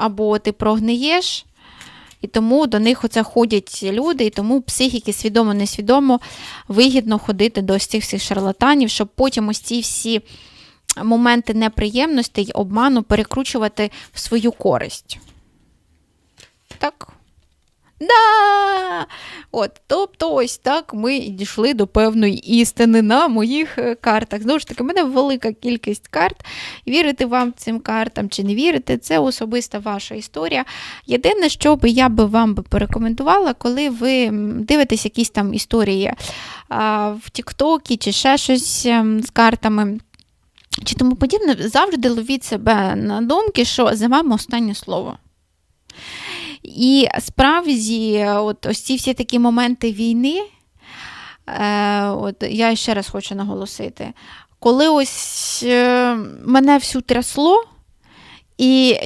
або ти прогниєш. І тому до них оце ходять люди, і тому психіки свідомо несвідомо вигідно ходити до цих всіх шарлатанів, щоб потім ось ці всі моменти неприємностей, обману перекручувати в свою користь. Так. Да! От, тобто, ось так ми і дійшли до певної істини на моїх е, картах. Знову ж таки, в мене велика кількість карт. Вірити вам цим картам чи не вірити, це особиста ваша історія. Єдине, що би я би вам порекомендувала, коли ви дивитесь якісь там історії в Тіктокі чи ще щось ем, з картами. Чи тому подібне, завжди ловіть себе на думки, що за вами останнє слово. І справді, от ось ці всі такі моменти війни, е, от я ще раз хочу наголосити, коли ось е, мене всю трясло, і